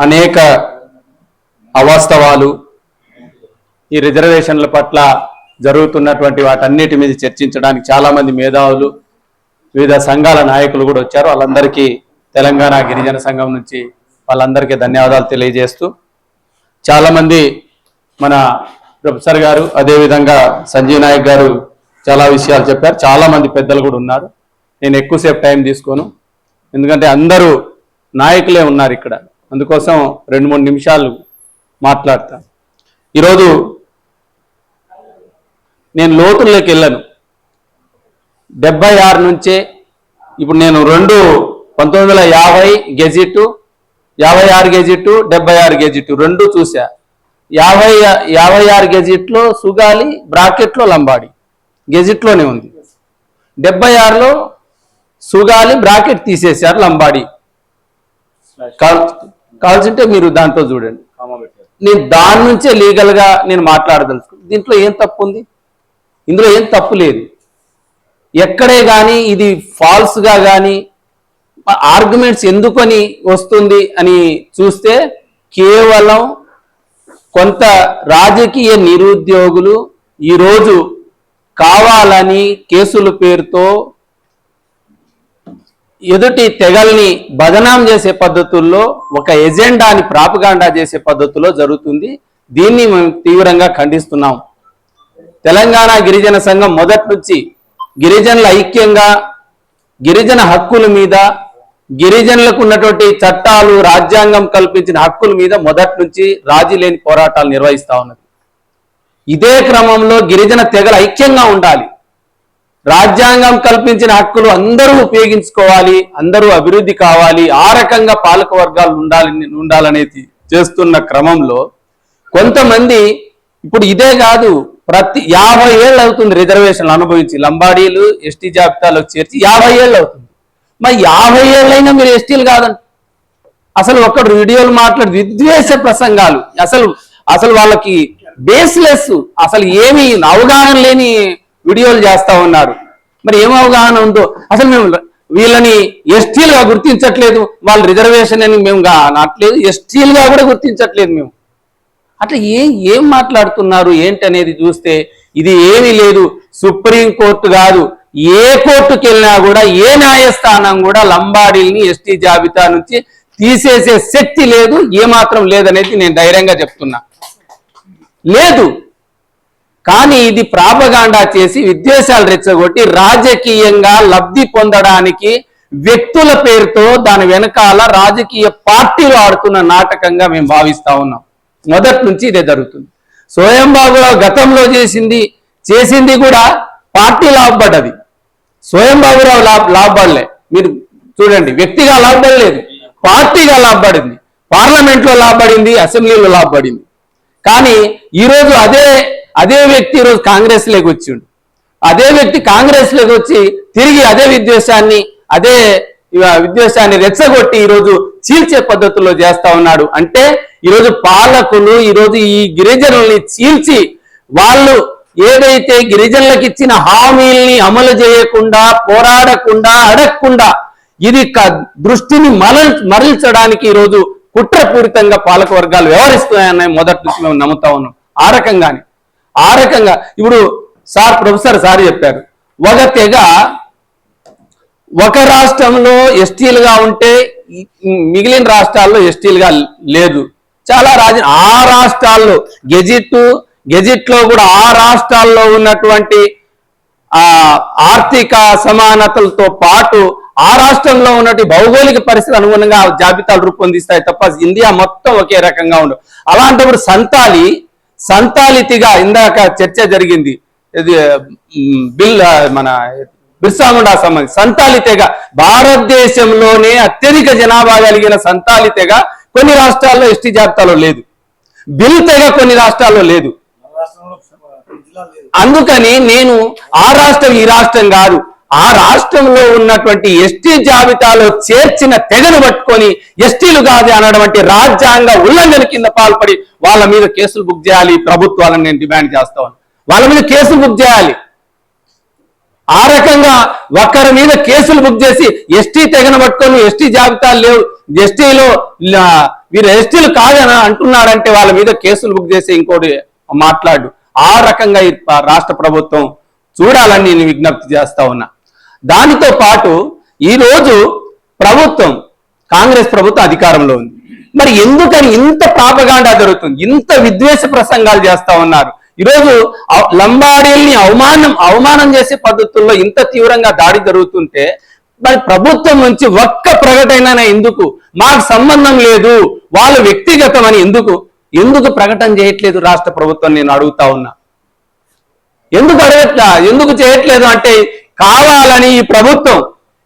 అనేక అవాస్తవాలు ఈ రిజర్వేషన్ల పట్ల జరుగుతున్నటువంటి వాటన్నిటి మీద చర్చించడానికి చాలామంది మేధావులు వివిధ సంఘాల నాయకులు కూడా వచ్చారు. వాళ్ళందరికీ తెలంగాణ గిరిజన సంఘం నుంచి వాళ్ళందరికీ ధన్యవాదాలు తెలియజేస్తూ చాలామంది మన ప్రొఫెసర్ గారు అదేవిధంగా సంజీవ్ నాయక్ గారు చాలా విషయాలు చెప్పారు. చాలామంది పెద్దలు కూడా ఉన్నారు. నేను ఎక్కువసేపు టైం తీసుకోను. ఎందుకంటే అందరూ నాయకులే ఉన్నారు ఇక్కడ. అందుకోసం రెండు మూడు నిమిషాలు మాట్లాడతాను ఈరోజు నేను లోతుల్లోకి వెళ్ళాను. డెబ్బై ఆరు నుంచే ఇప్పుడు నేను రెండు పంతొమ్మిది వందల యాభై గెజిట్ యాభై ఆరు గెజిట్ డెబ్బై ఆరు గెజిట్ రెండు చూసా యాభై యాభై ఆరు గెజిట్లో సుగాలి బ్రాకెట్లో లంబాడి. గెజిట్లోనే ఉంది. డెబ్బై ఆరులో సుగాలి బ్రాకెట్ తీసేశారు లంబాడి. కావాల్సింటే మీరు దాంట్లో చూడండి. నేను దాని నుంచే లీగల్గా నేను మాట్లాడదలుచుకున్నాను దీంట్లో ఏం తప్పు ఉంది? ఇందులో ఏం తప్పు లేదు. ఎక్కడే కానీ ఇది ఫాల్స్గా కానీ ఆర్గ్యుమెంట్స్ ఎందుకని వస్తుంది అని చూస్తే కేవలం కొంత రాజకీయ నిరుద్యోగులు ఈరోజు కావాలని కేసుల పేరుతో ఎదుటి తెగల్ని బదనాం చేసే పద్ధతుల్లో ఒక ఎజెండాని ప్రాపగాండా చేసే పద్ధతిలో జరుగుతుంది. దీన్ని మేము తీవ్రంగా ఖండిస్తున్నాం. తెలంగాణ గిరిజన సంఘం మొదటి నుంచి గిరిజనుల ఐక్యంగా గిరిజన హక్కుల మీద గిరిజనులకు ఉన్నటువంటి చట్టాలు రాజ్యాంగం కల్పించిన హక్కుల మీద మొదటి నుంచి రాజీ లేని పోరాటాలు నిర్వహిస్తా ఉన్నది. ఇదే క్రమంలో గిరిజన తెగలు ఐక్యంగా ఉండాలి. రాజ్యాంగం కల్పించిన హక్కులు అందరూ ఉపయోగించుకోవాలి అందరూ అభివృద్ధి కావాలి ఆ రకంగా పాలక వర్గాలు ఉండాలని ఉండాలనేది చేస్తున్న క్రమంలో కొంతమంది ఇప్పుడు ఇదే కాదు ప్రతి యాభై ఏళ్ళు అవుతుంది రిజర్వేషన్లు అనుభవించి లంబాడీలు ఎస్టీ జాబితాలో చేర్చి యాభై ఏళ్ళు అవుతుంది. మరి యాభై ఏళ్ళైనా మీరు ఎస్టీలు కాదండి. అసలు ఒక్కడు వీడియోలు మాట్లాడి విద్వేష ప్రసంగాలు అసలు అసలు వాళ్ళకి బేస్లెస్ అసలు ఏమి అవగాహన లేని వీడియోలు చేస్తా ఉన్నారు మరి ఏం అవగాహన ఉందో? అసలు మేము వీళ్ళని ఎస్టీలుగా గుర్తించట్లేదు. వాళ్ళు రిజర్వేషన్ అని మేము గా- అనట్లేదు. ఎస్టీలుగా కూడా గుర్తించట్లేదు మేము. అట్లా ఏం ఏం మాట్లాడుతున్నారు? ఏంటనేది చూస్తే ఇది ఏమీ లేదు. సుప్రీం కోర్టు కాదు. ఏ కోర్టుకి వెళ్ళినా కూడా ఏ న్యాయస్థానం కూడా లంబాడీల్ని ఎస్టీ జాబితా నుంచి తీసేసే శక్తి లేదు. ఏమాత్రం లేదనేది నేను ధైర్యంగా చెప్తున్నా. లేదు. కానీ ఇది ప్రాపగాండా చేసి విద్వేషాలు రెచ్చగొట్టి రాజకీయంగా లబ్ధి పొందడానికి వ్యక్తుల పేరుతో దాని వెనకాల రాజకీయ పార్టీలు ఆడుతున్న నాటకంగా మేము భావిస్తా ఉన్నాం. మొదటి నుంచి ఇదే జరుగుతుంది. స్వయంబాబురావు గతంలో చేసింది చేసింది కూడా పార్టీ లాభపడ్డది. స్వయంబాబురావు లాభ లాభపడలే. మీరు చూడండి వ్యక్తిగా లాభపడలేదు పార్టీగా లాభపడింది. పార్లమెంట్లో లాభపడింది అసెంబ్లీలో లాభపడింది. కానీ ఈరోజు అదే అదే వ్యక్తి ఈరోజు కాంగ్రెస్లోకి వచ్చిండు. అదే వ్యక్తి కాంగ్రెస్లోకి వచ్చి తిరిగి అదే విద్వేషాన్ని అదే విద్వేషాన్ని రెచ్చగొట్టి ఈరోజు చీల్చే పద్ధతుల్లో చేస్తా ఉన్నాడు. అంటే ఈరోజు పాలకులు ఈరోజు ఈ గిరిజనుల్ని చీల్చి వాళ్ళు ఏదైతే గిరిజనులకు ఇచ్చిన హామీల్ని అమలు చేయకుండా పోరాడకుండా అడగకుండా ఇది దృష్టిని మరల్ మరల్చడానికి ఈరోజు కుట్రపూరితంగా పాలక వర్గాలు వ్యవహరిస్తున్నాయని మొదటి నుంచి మేము నమ్ముతా ఉన్నాం. ఆ రకంగానే. ఆ రకంగా ఇప్పుడు సార్ ప్రొఫెసర్ సార్ చెప్పారు. ఒక తెగ ఒక రాష్ట్రంలో ఎస్టీలుగా ఉంటే మిగిలిన రాష్ట్రాల్లో ఎస్టీలుగా లేదు. చాలా రాజ ఆ రాష్ట్రాల్లో గెజిట్ గెజిట్లో కూడా ఆ రాష్ట్రాల్లో ఉన్నటువంటి ఆ ఆర్థిక సమానతలతో పాటు ఆ రాష్ట్రంలో ఉన్నటువంటి భౌగోళిక పరిస్థితి అనుగుణంగా జాబితాలు రూపొందిస్తాయి తప్ప ఇండియా మొత్తం ఒకే రకంగా ఉండవు అలాంటప్పుడు సంతాలి సంతాలితిగా ఇందాక చర్చ జరిగింది. ఇది బిల్ మన బిర్సా ముండా సంబంధించి. సంతాలి తెగ భారతదేశంలోనే అత్యధిక జనాభా కలిగిన సంతాలి తెగ కొన్ని రాష్ట్రాల్లో ఎస్టీ జాబితాలో లేదు. బిల్ తెగ కొన్ని రాష్ట్రాల్లో లేదు. అందుకని నేను ఆ రాష్ట్రం ఈ రాష్ట్రం కాదు. ఆ రాష్ట్రంలో ఉన్నటువంటి ఎస్టీ జాబితాలో చేర్చిన తెగను పట్టుకొని ఎస్టీలు కాదు అనటువంటి రాజ్యాంగ ఉల్లంఘన కింద పాల్పడి వాళ్ళ మీద కేసులు బుక్ చేయాలి ప్రభుత్వాలను నేను డిమాండ్ చేస్తా వాళ్ళ మీద కేసులు బుక్ చేయాలి. ఆ రకంగా ఒకరి మీద కేసులు బుక్ చేసి ఎస్టీ తెగను పట్టుకొని ఎస్టీ జాబితాలు లేవు. ఎస్టీలో వీరు ఎస్టీలు కాదని అంటున్నారంటే వాళ్ళ మీద కేసులు బుక్ చేసి ఇంకోటి మాట్లాడు. ఆ రకంగా రాష్ట్ర ప్రభుత్వం చూడాలని నేను విజ్ఞప్తి చేస్తా ఉన్నా. దానితో పాటు ఈ రోజు ప్రభుత్వం కాంగ్రెస్ ప్రభుత్వం అధికారంలో ఉంది. మరి ఎందుకని ఇంత ప్రాపగాండా జరుగుతుంది? ఇంత విద్వేష ప్రసంగాలు చేస్తా ఉన్నారు. ఈరోజు లంబాడీల్ని అవమానం అవమానం చేసే పద్ధతుల్లో ఇంత తీవ్రంగా దాడి జరుగుతుంటే మరి ప్రభుత్వం నుంచి ఒక్క ప్రకటన ఎందుకు? మాకు సంబంధం లేదు వాళ్ళు వ్యక్తిగతం అని ఎందుకు? ఎందుకు ప్రకటన చేయట్లేదు రాష్ట్ర ప్రభుత్వం? నేను అడుగుతా ఉన్నా. ఎందుకు అడగట్లా? ఎందుకు చేయట్లేదు అంటే కావాలని ఈ ప్రభుత్వం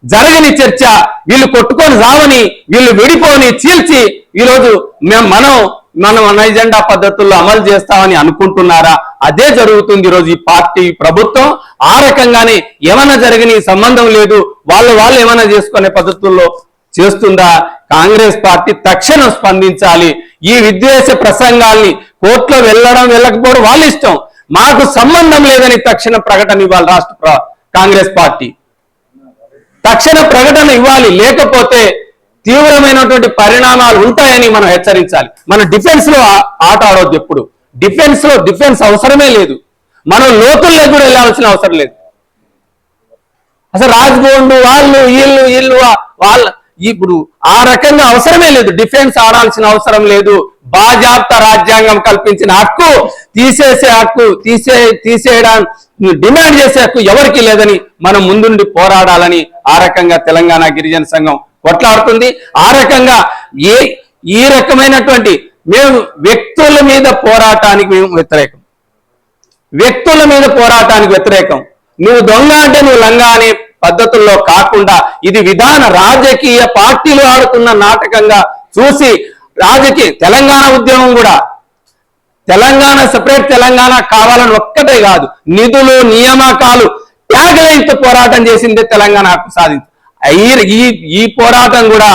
జరగని చర్చ వీళ్ళు కొట్టుకొని రావని వీళ్ళు విడిపోని చీల్చి ఈరోజు మేము మనం మనం మన ఎజెండా పద్ధతుల్లో అమలు చేస్తామని అనుకుంటున్నారా? అదే జరుగుతుంది ఈరోజు ఈ పార్టీ ఈ ప్రభుత్వం. ఆ రకంగానే ఏమైనా జరగని సంబంధం లేదు. వాళ్ళు వాళ్ళు ఏమైనా చేసుకునే పద్ధతుల్లో చేస్తుందా? కాంగ్రెస్ పార్టీ తక్షణం స్పందించాలి. ఈ విద్వేష ప్రసంగాల్ని కోర్టులో వెళ్ళడం వెళ్ళకపోవడం వాళ్ళ ఇష్టం. మాకు సంబంధం లేదని తక్షణ ప్రకటన ఇవ్వాలి రాష్ట్ర కాంగ్రెస్ పార్టీ. తక్షణ ప్రకటన ఇవ్వాలి లేకపోతే తీవ్రమైనటువంటి పరిణామాలు ఉంటాయని మనం హెచ్చరించాలి. మన డిఫెన్స్లో ఆట ఆడవద్దు ఎప్పుడు. డిఫెన్స్లో డిఫెన్స్ అవసరమే లేదు. మనం లోతుల్లో కూడా వెళ్ళాల్సిన అవసరం లేదు. అసలు రాజ్భవన్ వాళ్ళు వీళ్ళు వీళ్ళు వాళ్ళ ఇప్పుడు ఆ రకంగా అవసరమే లేదు. డిఫెన్స్ ఆడాల్సిన అవసరం లేదు. బాజాప్త రాజ్యాంగం కల్పించిన హక్కు తీసేసే హక్కు తీసే తీసేయడానికి డిమాండ్ చేసే హక్కు ఎవరికి లేదని మనం ముందుండి పోరాడాలని ఆ రకంగా తెలంగాణ గిరిజన సంఘం కొట్లాడుతుంది. ఆ రకంగా ఏ ఈ రకమైనటువంటి మేము వ్యక్తుల మీద పోరాటానికి మేము వ్యతిరేకం. వ్యక్తుల మీద పోరాటానికి వ్యతిరేకం. నువ్వు దొంగ అంటే నువ్వు లంగా అనే పద్ధతుల్లో కాకుండా ఇది విధాన రాజకీయ పార్టీలు ఆడుతున్న నాటకంగా చూసి రాజకీయ తెలంగాణ ఉద్యమం కూడా తెలంగాణ సెపరేట్ తెలంగాణ కావాలని ఒక్కటే కాదు. నిధులు నియామకాలు త్యాగలైతే పోరాటం చేసిందే తెలంగాణ హక్కు సాధించి. ఈ- ఈ పోరాటం కూడా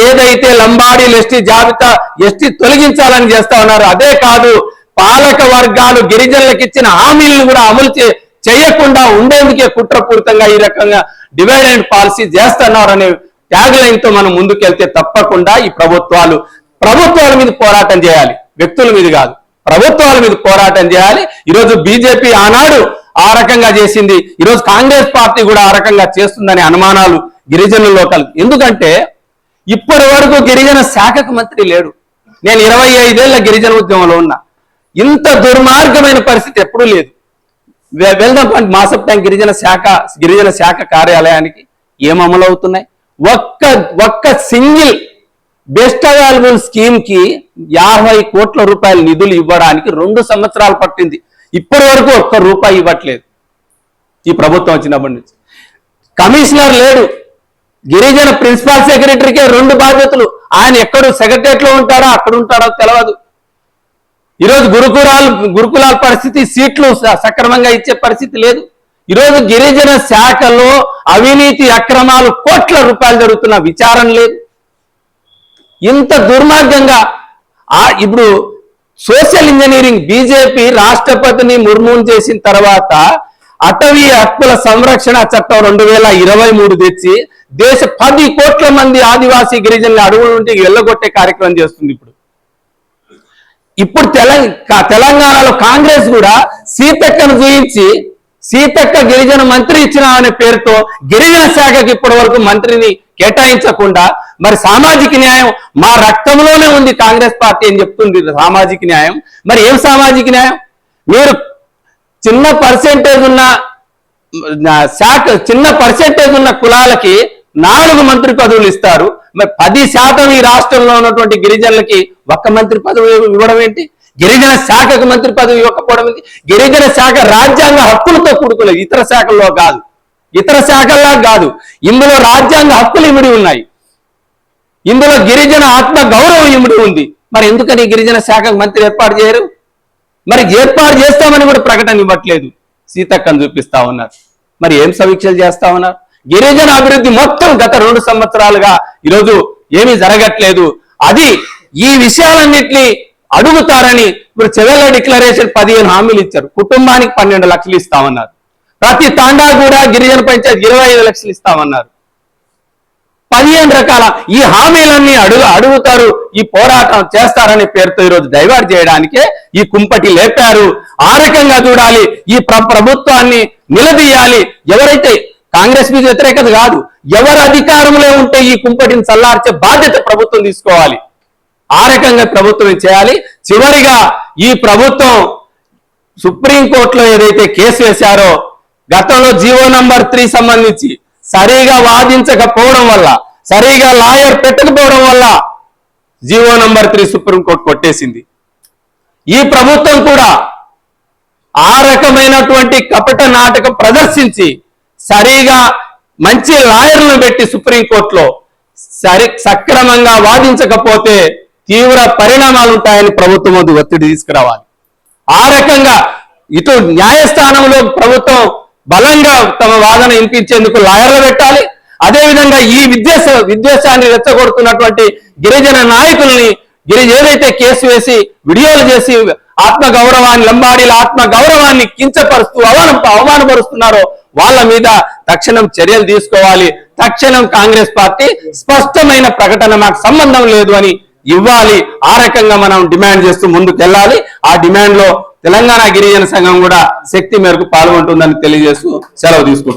ఏదైతే లంబాడీలు ఎస్టీ జాబితా ఎస్టీ తొలగించాలని చేస్తా ఉన్నారు అదే కాదు పాలక వర్గాలు గిరిజనులకు ఇచ్చిన హామీలను కూడా అమలు చే- చేయకుండా ఉండేందుకే కుట్రపూరితంగా ఈ రకంగా డివైడ్ అండ్ పాలసీ చేస్తున్నారు అనే ట్యాగ్ లైన్తో మనం ముందుకెళ్తే తప్పకుండా ఈ ప్రభుత్వాలు ప్రభుత్వాల మీద పోరాటం చేయాలి. వ్యక్తుల మీద కాదు. ప్రభుత్వాల మీద పోరాటం చేయాలి. ఈరోజు బీజేపీ ఆనాడు ఆ రకంగా చేసింది. ఈరోజు కాంగ్రెస్ పార్టీ కూడా ఆ రకంగా చేస్తుందనే అనుమానాలు గిరిజనుల్లో కలు ఎందుకంటే ఇప్పటి వరకు గిరిజన శాఖకు మంత్రి లేడు. నేను ఇరవై ఐదేళ్ళ గిరిజన ఉద్యమంలో ఉన్నా. ఇంత దుర్మార్గమైన పరిస్థితి ఎప్పుడూ లేదు. వెళ్దాం మాసప్ ట్యాంక్ గిరిజన శాఖ గిరిజన శాఖ కార్యాలయానికి ఏం అమలు అవుతున్నాయి ఒక్క ఒక్క సింగిల్ బెస్ట్ అవైలబుల్ స్కీమ్కి యాభై కోట్ల రూపాయల నిధులు ఇవ్వడానికి రెండు సంవత్సరాలు పట్టింది. ఇప్పటి వరకు ఒక్క రూపాయి ఇవ్వట్లేదు. ఈ ప్రభుత్వం వచ్చినప్పటి నుంచి. కమిషనర్ లేడు. గిరిజన ప్రిన్సిపాల్ సెక్రటరీకే రెండు బాధ్యతలు. ఆయన ఎక్కడ సెక్రటరియట్ ఉంటారో ఉంటాడో అక్కడ ఉంటాడో తెలియదు ఈరోజు గురుకులాలు గురుకులాల పరిస్థితి సీట్లు సక్రమంగా ఇచ్చే పరిస్థితి లేదు. ఈరోజు గిరిజన శాఖలో అవినీతి అక్రమాలు కోట్ల రూపాయలు జరుగుతున్న విచారం లేదు. ఇంత దుర్మార్గంగా ఆ ఇప్పుడు సోషల్ ఇంజనీరింగ్ బీజేపీ రాష్ట్రపతిని ముర్మూన్ చేసిన తర్వాత అటవీ హక్కుల సంరక్షణ చట్టం రెండు వేల ఇరవై మూడు తెచ్చి దేశ పది కోట్ల మంది ఆదివాసీ గిరిజనుల అడవుల నుండి వెళ్ళగొట్టే కార్యక్రమం చేస్తుంది ఇప్పుడు. ఇప్పుడు తెలంగాణలో కాంగ్రెస్ కూడా సీతక్కను చూయించి సీతక్క గిరిజన మంత్రి ఇచ్చిన అనే పేరుతో గిరిజన శాఖకి ఇప్పటి వరకు మంత్రిని కేటాయించకుండా మరి సామాజిక న్యాయం మా రక్తంలోనే ఉంది కాంగ్రెస్ పార్టీ అని చెప్తుంది సామాజిక న్యాయం. మరి ఏం సామాజిక న్యాయం? మీరు చిన్న పర్సెంటేజ్ ఉన్న శాఖ చిన్న పర్సెంటేజ్ ఉన్న కులాలకి నాలుగు మంత్రి పదవులు ఇస్తారు. మరి పది శాతం ఈ రాష్ట్రంలో ఉన్నటువంటి గిరిజనులకి ఒక్క మంత్రి పదవి ఇవ్వడం ఏంటి? గిరిజన శాఖకు మంత్రి పదవి ఇవ్వకపోవడం గిరిజన శాఖ రాజ్యాంగ హక్కులతో కూడుకున్నది ఇతర శాఖల్లో కాదు. ఇతర శాఖల్లో కాదు. ఇందులో రాజ్యాంగ హక్కులు ఇమిడి ఉన్నాయి. ఇందులో గిరిజన ఆత్మ గౌరవం ఇమిడి ఉంది. మరి ఎందుకని గిరిజన శాఖకు మంత్రి ఏర్పాటు చేయరు? మరి ఏర్పాటు చేస్తామని కూడా ప్రకటన ఇవ్వట్లేదు. సీతక్కను చూపిస్తా ఉన్నారు. మరి ఏం సమీక్షలు చేస్తా ఉన్నారు? గిరిజన అభివృద్ధి మొత్తం గత రెండు సంవత్సరాలుగా ఈరోజు ఏమీ జరగట్లేదు. అది ఈ విషయాలన్నింటినీ అడుగుతారని ఇప్పుడు చెవెల్ల డిక్లరేషన్ పదిహేను హామీలు ఇచ్చారు. కుటుంబానికి పన్నెండు లక్షలు ఇస్తామన్నారు. ప్రతి తాండా కూడా గిరిజన పంచాయతీ ఇరవై ఐదు లక్షలు ఇస్తామన్నారు. పదిహేను రకాల ఈ హామీలన్నీ అడుగు అడుగుతారు ఈ పోరాటం చేస్తారనే పేరుతో ఈరోజు డైవర్ట్ చేయడానికే ఈ కుంపటి లేపారు. ఆ రకంగా చూడాలి ఈ ప్రభుత్వాన్ని నిలదీయాలి. ఎవరైతే కాంగ్రెస్ మీద వ్యతిరేకత కాదు ఎవరు అధికారంలో ఉంటే ఈ కుంపటిని చల్లార్చే బాధ్యత ప్రభుత్వం తీసుకోవాలి. ఆ రకంగా ప్రభుత్వం చేయాలి? చివరిగా ఈ ప్రభుత్వం సుప్రీంకోర్టులో ఏదైతే కేసు వేశారో గతంలో జీవో నంబర్ త్రీ సంబంధించి సరిగా వాదించకపోవడం వల్ల సరిగా లాయర్ పెట్టకపోవడం వల్ల జీవో నంబర్ త్రీ సుప్రీంకోర్టు కొట్టేసింది. ఈ ప్రభుత్వం కూడా ఆ రకమైనటువంటి కపట నాటకం ప్రదర్శించి సరిగా మంచి లాయర్లను పెట్టి సుప్రీంకోర్టులో సరి సక్రమంగా వాదించకపోతే తీవ్ర పరిణామాలు ఉంటాయని ప్రభుత్వం ముందు ఒత్తిడి తీసుకురావాలి. ఆ రకంగా ఇటు న్యాయస్థానంలో ప్రభుత్వం బలంగా తమ వాదన వినిపించేందుకు లాయర్లు పెట్టాలి. అదేవిధంగా ఈ విద్వేష విద్వేషాన్ని రెచ్చగొడుతున్నటువంటి గిరిజన నాయకుల్ని గిరి ఏదైతే కేసు వేసి వీడియోలు చేసి ఆత్మ గౌరవాన్ని లంబాడీల ఆత్మ గౌరవాన్ని కించపరుస్తూ అవమాన అవమానపరుస్తున్నారో వాళ్ళ మీద తక్షణం చర్యలు తీసుకోవాలి. తక్షణం కాంగ్రెస్ పార్టీ స్పష్టమైన ప్రకటన మాకు సంబంధం లేదు అని ఇవ్వాలి. ఆ రకంగా మనం డిమాండ్ చేస్తూ ముందుకు వెళ్ళాలి ఆ డిమాండ్లో తెలంగాణ గిరిజన సంఘం కూడా శక్తి మేరకు పాల్గొంటుందని తెలియజేస్తూ సెలవు తీసుకుంటున్నాం.